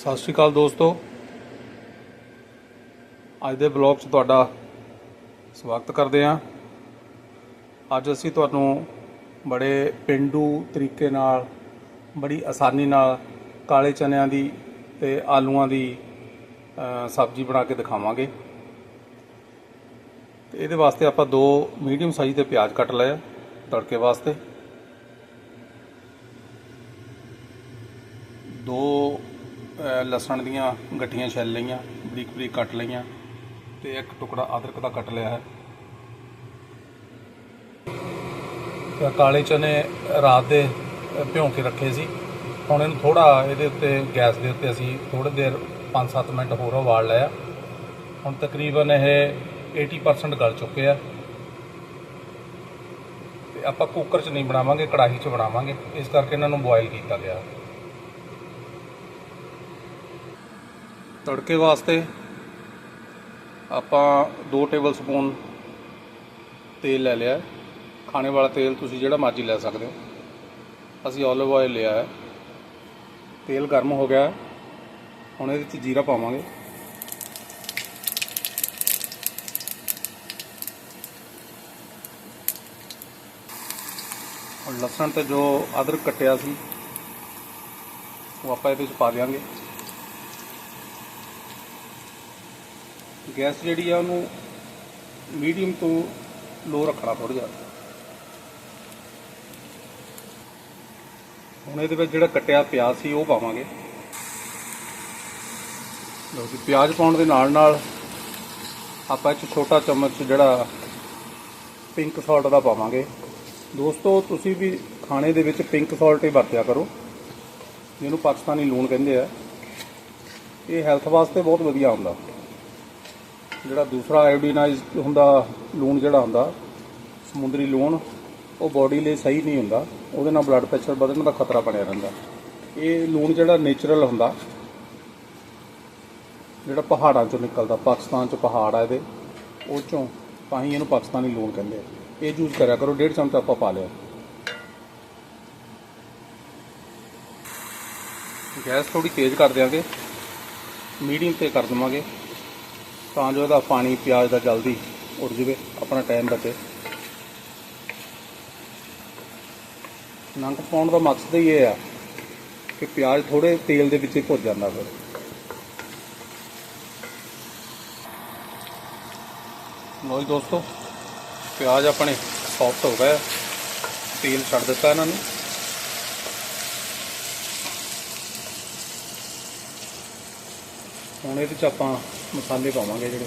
ਸਤਿ ਸ਼੍ਰੀ ਅਕਾਲ ਦੋਸਤੋ। ਅੱਜ ਦੇ ਬਲੌਗ 'ਚ ਤੁਹਾਡਾ ਸਵਾਗਤ ਕਰਦੇ ਹਾਂ। ਅੱਜ ਅਸੀਂ ਤੁਹਾਨੂੰ ਬੜੇ ਪਿੰਡੂ ਤਰੀਕੇ ਨਾਲ, ਬੜੀ ਆਸਾਨੀ ਨਾਲ ਕਾਲੇ ਚਨਿਆਂ ਦੀ ਤੇ ਆਲੂਆਂ ਦੀ ਸਬਜ਼ੀ ਬਣਾ ਕੇ ਦਿਖਾਵਾਂਗੇ। ਤੇ ਇਹਦੇ ਵਾਸਤੇ ਆਪਾਂ ਦੋ ਮੀਡੀਅਮ ਸਾਈਜ਼ ਦੇ ਪਿਆਜ਼ ਕੱਟ ਲਏ ਆ, ਤੜਕੇ ਵਾਸਤੇ। ਦੋ ਲਸਣ ਦੀਆਂ ਗੱਠੀਆਂ ਛਿੱਲ ਲਈਆਂ, ਬਰੀਕ ਬਰੀਕ ਕੱਟ ਲਈਆਂ ਤੇ ਇੱਕ ਟੁਕੜਾ ਅਦਰਕ ਦਾ ਕੱਟ ਲਿਆ ਹੈ। ਤੇ ਆਹ ਕਾਲੇ ਚਨੇ ਰਾਤ ਦੇ ਭਿਉਂ ਕੇ ਰੱਖੇ ਸੀ। ਹੁਣ ਇਹਨੂੰ ਥੋੜਾ ਇਹਦੇ ਉੱਤੇ ਗੈਸ ਦੇ ਉੱਤੇ ਅਸੀਂ ਥੋੜੀ ਦੇਰ 5-7 ਮਿੰਟ ਹੋਰ ਉਬਾਲ ਲਿਆ। ਹੁਣ ਤਕਰੀਬਨ ਇਹ 80% ਗਲ ਚੁੱਕੇ ਆ। ਤੇ ਆਪਾਂ ਕੁੱਕਰ 'ਚ ਨਹੀਂ ਬਣਾਵਾਂਗੇ, ਕੜਾਹੀ 'ਚ ਬਣਾਵਾਂਗੇ। ਇਸ ਕਰਕੇ ਇਹਨਾਂ ਨੂੰ ਬੋਇਲ ਕੀਤਾ ਗਿਆ। ਤੜਕੇ ਵਾਸਤੇ ਆਪਾਂ 2 ਟੇਬਲ ਸਪੂਨ ਤੇਲ ਲੈ ਲਿਆ ਖਾਣੇ ਵਾਲਾ ਤੇਲ ਤੁਸੀਂ ਜਿਹੜਾ ਮਰਜ਼ੀ ਲੈ ਸਕਦੇ ਹੋ। ਅਸੀਂ olive oil ਲਿਆ ਹੈ। ਤੇਲ ਗਰਮ ਹੋ ਗਿਆ ਹੁਣ ਇਹਦੇ ਵਿੱਚ ਜੀਰਾ ਪਾਵਾਂਗੇ। ਹੁਣ ਲਸਣ ਤੇ ਜੋ ਅਦਰਕ ਕੱਟਿਆ ਸੀ, ਉਹ ਆਪਾਂ ਇਹਦੇ ਵਿੱਚ ਪਾ ਦਿਆਂਗੇ। ਗੈਸ ਜਿਹੜੀ ਆ ਉਹਨੂੰ ਮੀਡੀਅਮ ਤੋਂ ਲੋ ਰੱਖਣਾ ਥੋੜਾ ਜਿਹਾ। ਹੁਣ ਇਹਦੇ ਵਿੱਚ ਜਿਹੜਾ ਕੱਟਿਆ ਪਿਆਜ਼ ਸੀ ਉਹ ਪਾਵਾਂਗੇ। ਲਓ ਜੀ, ਪਿਆਜ਼ ਪਾਉਣ ਦੇ ਨਾਲ ਨਾਲ ਆਪਾਂ ਇੱਕ ਛੋਟਾ ਚਮਚ ਜਿਹੜਾ ਪਿੰਕ ਸਾਲਟ ਦਾ ਪਾਵਾਂਗੇ। ਦੋਸਤੋ, ਤੁਸੀਂ ਵੀ ਖਾਣੇ ਦੇ ਵਿੱਚ ਪਿੰਕ ਸਾਲਟ ਹੀ ਵਰਤਿਆ ਕਰੋ, ਜਿਹਨੂੰ ਪਾਕਿਸਤਾਨੀ ਲੂਣ ਕਹਿੰਦੇ ਆ। ਇਹ ਹੈਲਥ ਵਾਸਤੇ ਬਹੁਤ ਵਧੀਆ ਹੁੰਦਾ। ਜਿਹੜਾ ਦੂਸਰਾ ਆਇਓਡੀਨਾਈਜ਼ਡ ਹੁੰਦਾ, ਲੂਣ ਜਿਹੜਾ ਹੁੰਦਾ, ਸਮੁੰਦਰੀ ਲੂਣ, ਉਹ ਬਾਡੀ ਲਈ ਸਹੀ ਨਹੀਂ ਹੁੰਦਾ। ਉਹਦੇ ਨਾਲ ਬਲੱਡ ਪ੍ਰੈਸ਼ਰ ਵਧਣ ਦਾ ਖਤਰਾ ਬਣਿਆ ਰਹਿੰਦਾ। ਇਹ ਲੂਣ ਜਿਹੜਾ ਨੇਚਰਲ ਹੁੰਦਾ, ਜਿਹੜਾ ਪਹਾੜਾਂ ਚੋਂ ਨਿਕਲਦਾ, ਪਾਕਿਸਤਾਨ ਚ ਪਹਾੜ ਆ ਇਹਦੇ, ਉਹ ਚੋਂ ਤਾਂ ਹੀ ਇਹਨੂੰ ਪਾਕਿਸਤਾਨੀ ਲੂਣ ਕਹਿੰਦੇ ਆ। ਇਹ ਯੂਜ਼ ਕਰਿਆ ਕਰੋ, ਡੇਢ ਚਮਚਾ ਆਪਾਂ ਪਾ ਲਿਆ। ਗੈਸ ਥੋੜੀ ਤੇਜ਼ ਕਰ ਦਿਆਂਗੇ। ਮੀਡੀਅਮ ਤੇ ਕਰ ਦਵਾਂਗੇ। ਤਾਂ ਜੋ ਇਹਦਾ ਪਾਣੀ, ਪਿਆਜ਼ ਦਾ ਜਲਦੀ ਉੱਡ ਜਾਵੇ, ਆਪਣਾ ਟਾਈਮ ਬਚੇ। ਨਮਕ ਪਾਉਣ ਦਾ ਮਕਸਦ ਹੀ ਇਹ ਆ ਕਿ ਪਿਆਜ਼ ਥੋੜੇ ਤੇਲ ਦੇ ਵਿੱਚ ਹੀ ਭੁੱਜ ਜਾਂਦਾ ਫਿਰ। ਲੋ ਦੋਸਤੋ, ਪਿਆਜ਼ ਆਪਣੇ ਸੌਫਟ ਹੋ ਗਏ। ਤੇਲ ਛੱਡ ਦਿੱਤਾ ਇਹਨਾਂ ਨੇ। ਹੁਣ ਇਹਦੇ ਚ ਆਪਾਂ ਮਸਾਲੇ ਪਾਵਾਂਗੇ ਜਿਹੜੇ।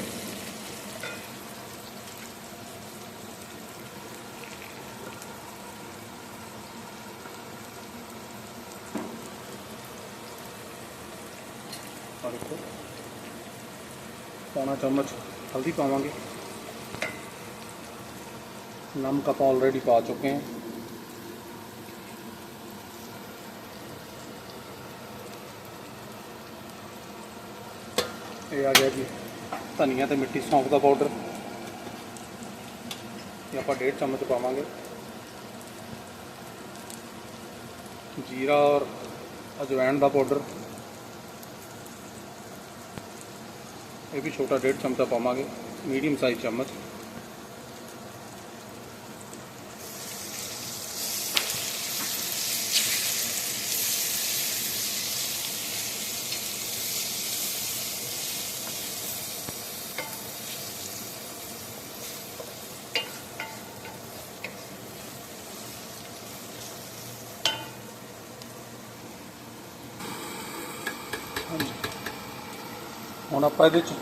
ਆਹ ਦੇਖੋ। ਪੌਣਾ ਚਮਚ ਹਲਦੀ ਪਾਵਾਂਗੇ। ਨਮਕ ਆਪਾਂ ਆਲਰੇਡੀ ਪਾ ਚੁੱਕੇ ਹਾਂ। ਇਹ ਆ ਗਿਆ ਜੀ। ਧਨੀਆ ਤੇ ਮਿੱਟੀ, ਸੌਂਫ ਦਾ ਪਾਊਡਰ ਇਹ ਆਪਾਂ ਡੇਢ ਚਮਚ ਪਾਵਾਂਗੇ। ਜੀਰਾ ਔਰ ਅਜਵਾਇਣ ਦਾ ਪਾਊਡਰ ਇਹ ਵੀ ਛੋਟਾ ਡੇਢ ਚਮਚਾ ਪਾਵਾਂਗੇ। ਮੀਡੀਅਮ ਸਾਈਜ਼ ਚਮਚ। ਹੁਣ ਆਪਾਂ ਇਹਦੇ ਚ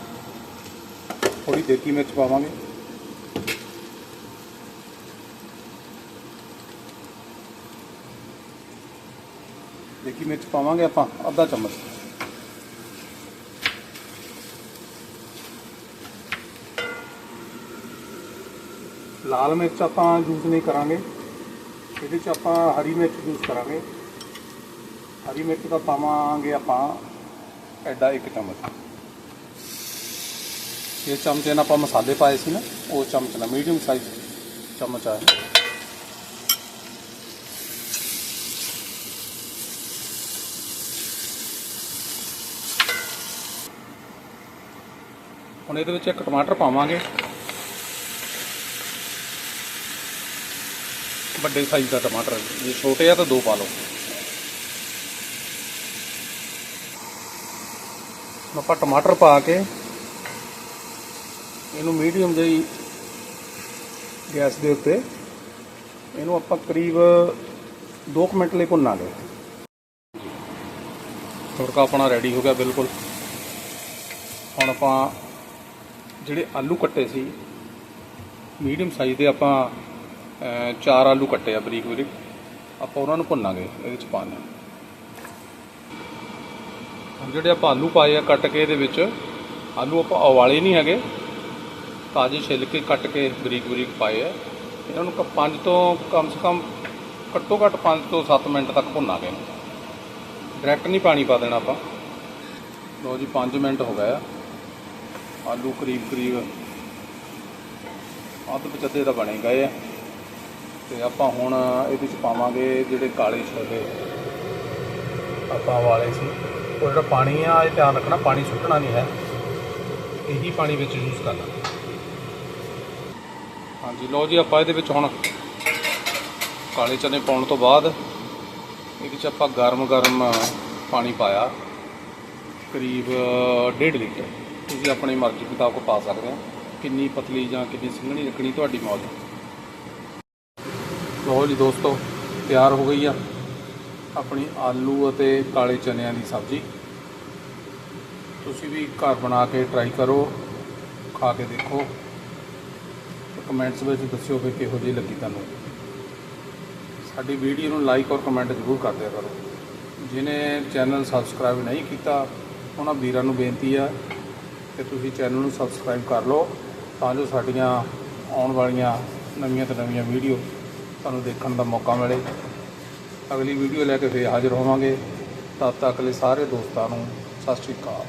ਥੋੜੀ ਦੇਗੀ ਮਿਰਚ ਪਾਵਾਂਗੇ। ਦੇਗੀ ਮਿਰਚ ਪਾਵਾਂਗੇ ਆਪਾਂ, ਅੱਧਾ ਚਮਚ। ਲਾਲ ਮਿਰਚ ਆਪਾਂ ਯੂਜ਼ ਨਹੀਂ ਕਰਾਂਗੇ। ਇਹਦੇ ਚ ਆਪਾਂ ਹਰੀ ਮਿਰਚ ਯੂਜ਼ ਕਰਾਂਗੇ। ਹਰੀ ਮਿਰਚ ਦਾ ਪਾਵਾਂਗੇ ਆਪਾਂ, ਐਡਾ ਇੱਕ ਚਮਚ। ਇਹ ਚਮਚ ਨਾਲ ਆਪਾਂ ਮਸਾਲੇ ਪਾਏ ਸੀ ਨਾ, ਉਹ ਚਮਚ ਨਾਲ, ਮੀਡੀਅਮ ਸਾਈਜ਼ ਚਮਚ ਆ। ਹੁਣ ਇਹਦੇ ਵਿੱਚ ਇੱਕ ਟਮਾਟਰ ਪਾਵਾਂਗੇ। ਵੱਡੇ ਸਾਈਜ਼ ਦਾ ਟਮਾਟਰ, ਜੇ ਛੋਟੇ ਆ ਤਾਂ ਦੋ ਪਾ ਲਓ। ਆਪਾਂ ਟਮਾਟਰ ਪਾ ਕੇ ਇਹਨੂੰ ਮੀਡੀਅਮ ਜਿਹੀ ਗੈਸ ਦੇ ਉੱਤੇ ਇਹਨੂੰ ਆਪਾਂ ਕਰੀਬ 2 ਮਿੰਟ ਲਈ ਭੁੰਨਾਂਗੇ। ਤੜਕਾ ਆਪਣਾ ਰੈਡੀ ਹੋ ਗਿਆ ਬਿਲਕੁਲ। ਹੁਣ ਆਪਾਂ ਜਿਹੜੇ ਆਲੂ ਕੱਟੇ ਸੀ ਮੀਡੀਅਮ ਸਾਈਜ਼ ਦੇ ਆਪਾਂ ਚਾਰ ਆਲੂ ਕੱਟੇ ਆ ਬਰੀਕ ਬਰੀਕ। ਆਪਾਂ ਉਹਨਾਂ ਨੂੰ ਭੁੰਨਾਂਗੇ, ਇਹਦੇ ਚ ਪਾਣੇ ਹੁਣ ਜਿਹੜੇ ਆਪਾਂ ਆਲੂ ਪਾਏ ਆ ਕੱਟ ਕੇ ਇਹਦੇ ਵਿੱਚ, ਆਲੂ ਆਪਾਂ ਉਵਾਲੇ ਨਹੀਂ ਹੈਗੇ। ਤਾਜ਼ੇ ਛਿੱਲ ਕੇ ਕੱਟ ਕੇ ਬਰੀਕ ਬਰੀਕ ਪਾਏ ਆ। ਇਹਨਾਂ ਨੂੰ 5 ਤੋਂ ਕਮ ਸੇ ਕਮ ਘੱਟੋ ਘੱਟ 5 ਤੋਂ 7 ਮਿੰਟ ਤੱਕ ਭੁੰਨਾਂਗੇ। ਡਾਇਰੈਕਟ ਨਹੀਂ ਪਾਣੀ ਪਾ ਦੇਣਾ ਆਪਾਂ। ਲਓ ਜੀ 5 ਮਿੰਟ ਹੋ ਗਏ ਆ। ਆਲੂ ਕਰੀਬ ਕਰੀਬ ਅੱਧ ਪਚੱਦੇ ਦਾ ਬਣੇ ਗਏ ਆ। ਤੇ ਆਪਾਂ ਹੁਣ ਇਹਦੇ ਚ ਪਾਵਾਂਗੇ ਜਿਹੜੇ ਕਾਲੇ ਛੋਲੇ। ਆਪਾਂ ਵਾਲੇ ਸੀ। ਉਹ ਜਿਹੜਾ ਪਾਣੀ ਆ, ਇਹ ਧਿਆਨ ਰੱਖਣਾ, ਪਾਣੀ ਸੁੱਟਣਾ ਨਹੀਂ ਹੈ। ਇਹੀ ਪਾਣੀ ਵਿੱਚ ਯੂਜ਼ ਕਰਨਾ। ਹਾਂਜੀ, ਲਓ ਜੀ, ਆਪਾਂ ਇਹਦੇ ਵਿੱਚ ਹੁਣ ਕਾਲੇ ਚਨੇ ਪਾਉਣ ਤੋਂ ਬਾਅਦ ਇਹਦੇ ਚ ਆਪਾਂ ਗਰਮ ਗਰਮ ਪਾਣੀ ਪਾਇਆ, ਕਰੀਬ 1.5 ਲੀਟਰ। ਤੁਸੀਂ ਆਪਣੀ ਮਰਜ਼ੀ ਮੁਤਾਬਕ ਪਾ ਸਕਦੇ ਹੋ, ਕਿੰਨੀ ਪਤਲੀ ਜਾਂ ਕਿੰਨੀ ਸਿੰਘਣੀ ਰੱਖਣੀ ਤੁਹਾਡੀ ਮੌਜ। ਲਓ ਜੀ ਦੋਸਤੋ, ਤਿਆਰ ਹੋ ਗਈ ਆ ਆਪਣੀ ਆਲੂ ਅਤੇ ਕਾਲੇ ਚਨਿਆਂ ਦੀ ਸਬਜ਼ੀ। ਤੁਸੀਂ ਵੀ ਘਰ ਬਣਾ ਕੇ ਟਰਾਈ ਕਰੋ, ਖਾ ਕੇ ਦੇਖੋ। ਕਮੈਂਟਸ ਵਿੱਚ ਦੱਸਿਓ ਕਿ ਕਿਹੋ ਜਿਹੀ ਲੱਗੀ ਤੁਹਾਨੂੰ। ਸਾਡੀ ਵੀਡੀਓ ਨੂੰ ਲਾਈਕ ਔਰ ਕਮੈਂਟ ਜ਼ਰੂਰ ਕਰ ਦਿਆ ਕਰੋ। ਜਿਨੇ ਚੈਨਲ ਸਬਸਕ੍ਰਾਈਬ ਨਹੀਂ ਕੀਤਾ, ਉਹਨਾਂ ਵੀਰਾਂ ਨੂੰ ਬੇਨਤੀ ਆ ਕਿ ਤੁਸੀਂ ਚੈਨਲ ਨੂੰ ਸਬਸਕ੍ਰਾਈਬ ਕਰ ਲਓ ਤਾਂ ਜੋ ਸਾਡੀਆਂ ਆਉਣ ਵਾਲੀਆਂ ਨਵੀਆਂ ਤੋਂ ਨਵੀਆਂ ਵੀਡੀਓ ਤੁਹਾਨੂੰ ਦੇਖਣ ਦਾ ਮੌਕਾ ਮਿਲੇ। ਅਗਲੀ ਵੀਡੀਓ ਲੈ ਕੇ ਫੇਰ ਹਾਜ਼ਰ ਹੋਵਾਂਗੇ। ਤਦ ਤੱਕ ਲਈ ਸਾਰੇ ਦੋਸਤਾਂ ਨੂੰ ਸਤਿ ਸ਼੍ਰੀ ਅਕਾਲ।